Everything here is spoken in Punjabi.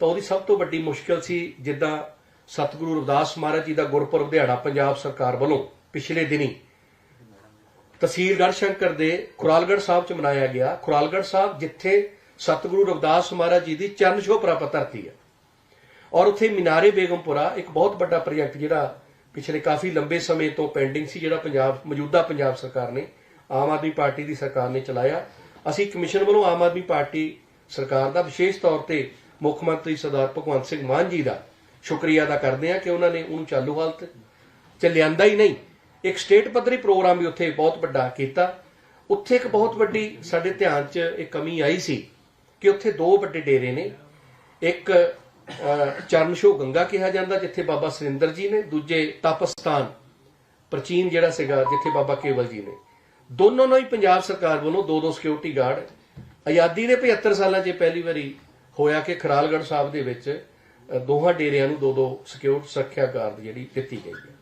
ਤਾਂ ਉਹਦੀ ਸਭ ਤੋਂ ਵੱਡੀ ਮੁਸ਼ਕਲ ਸੀ ਜਿੱਦਾਂ ਸਤਿਗੁਰੂ ਰਵਿਦਾਸ ਮਹਾਰਾਜ ਜੀ ਦਾ ਗੁਰਪੁਰਬ ਦਿਹਾੜਾ ਪੰਜਾਬ ਸਰਕਾਰ ਵੱਲੋਂ ਪਿਛਲੇ ਦਿਨੀ ਤਹਿਸੀਲ ਗੜਸ਼ੰਕਰ ਦੇ ਖੁਰਾਲਗੜ੍ਹ ਸਾਹਿਬ ਚ ਮਨਾਇਆ ਗਿਆ। ਖੁਰਾਲਗੜ੍ਹ ਸਾਹਿਬ ਜਿੱਥੇ ਸਤਿਗੁਰੂ ਰਵਿਦਾਸ ਮਹਾਰਾਜ ਜੀ ਦੀ ਚਰਨ ਛੋਹ ਪ੍ਰਾਪਤ ਧਰਤੀ ਹੈ। ਔਰ ਉੱਥੇ ਮੀਨਾਰੇ ਬੇਗਮਪੁਰਾ, ਇੱਕ ਬਹੁਤ ਵੱਡਾ ਪ੍ਰੋਜੈਕਟ ਜਿਹੜਾ ਪਿਛਲੇ ਕਾਫੀ ਲੰਬੇ ਸਮੇਂ ਤੋਂ ਪੈਂਡਿੰਗ ਸੀ, ਜਿਹੜਾ ਪੰਜਾਬ, ਮੌਜੂਦਾ ਪੰਜਾਬ ਸਰਕਾਰ ਨੇ, ਆਮ ਆਦਮੀ ਪਾਰਟੀ ਦੀ ਸਰਕਾਰ ਨੇ ਚਲਾਇਆ। ਅਸੀਂ ਕਮਿਸ਼ਨ ਵੱਲੋਂ ਆਮ ਆਦਮੀ ਪਾਰਟੀ ਸਰਕਾਰ ਦਾ ਵਿਸ਼ੇਸ਼ ਤੌਰ ਤੇ ਮੁੱਖ ਮੰਤਰੀ ਸਰਦਾਰ ਭਗਵੰਤ ਸਿੰਘ ਮਾਨ ਜੀ ਦਾ ਸ਼ੁਕਰੀਆ ਅਦਾ ਕਰਦੇ ਹਾਂ ਕਿ ਉਹਨਾਂ ਨੇ ਉਹਨੂੰ ਚਾਲੂ ਹਾਲਤ ਚ ਲਿਆਂਦਾ ਹੀ ਨਹੀਂ। ਇੱਕ ਸਟੇਟ ਪੱਧਰੀ ਪ੍ਰੋਗਰਾਮ ਵੀ ਉੱਥੇ ਬਹੁਤ ਵੱਡਾ ਕੀਤਾ। ਉੱਥੇ ਇੱਕ ਬਹੁਤ ਵੱਡੀ ਸਾਡੇ ਧਿਆਨ 'ਚ ਇੱਕ ਕਮੀ ਆਈ ਸੀ ਕਿ ਉੱਥੇ ਦੋ ਵੱਡੇ ਡੇਰੇ ਨੇ। ਇੱਕ ਚਰਨ ਸ਼ੋ ਗੰਗਾ ਕਿਹਾ ਜਾਂਦਾ, ਜਿੱਥੇ ਬਾਬਾ ਸੁਰਿੰਦਰ ਜੀ ਨੇ, ਦੂਜੇ ਤਪਸਥਾਨ ਪ੍ਰਾਚੀਨ ਜਿਹੜਾ ਸੀਗਾ, ਜਿੱਥੇ ਬਾਬਾ ਕੇਵਲ ਜੀ ਨੇ। ਦੋਨੋਂ ਨੂੰ ਹੀ ਪੰਜਾਬ ਸਰਕਾਰ ਵੱਲੋਂ ਦੋ ਦੋ ਸਿਕਿਉਰਿਟੀ ਗਾਰਡ ਆਜ਼ਾਦੀ ਦੇ 75 ਸਾਲਾਂ 'ਚ ਪਹਿਲੀ ਵਾਰੀ ਹੋਇਆ ਕਿ ਖਰਾਲਗੜ੍ਹ ਸਾਹਿਬ ਦੇ ਵਿੱਚ ਦੋਹਾਂ ਡੇਰਿਆਂ ਨੂੰ ਦੋ ਦੋ ਸਿਕਿਉਰਿਟੀ ਸੁਰੱਖਿਆ ਗਾਰਡ ਜਿਹੜੀ ਦਿੱਤੀ ਗਈ ਹੈ।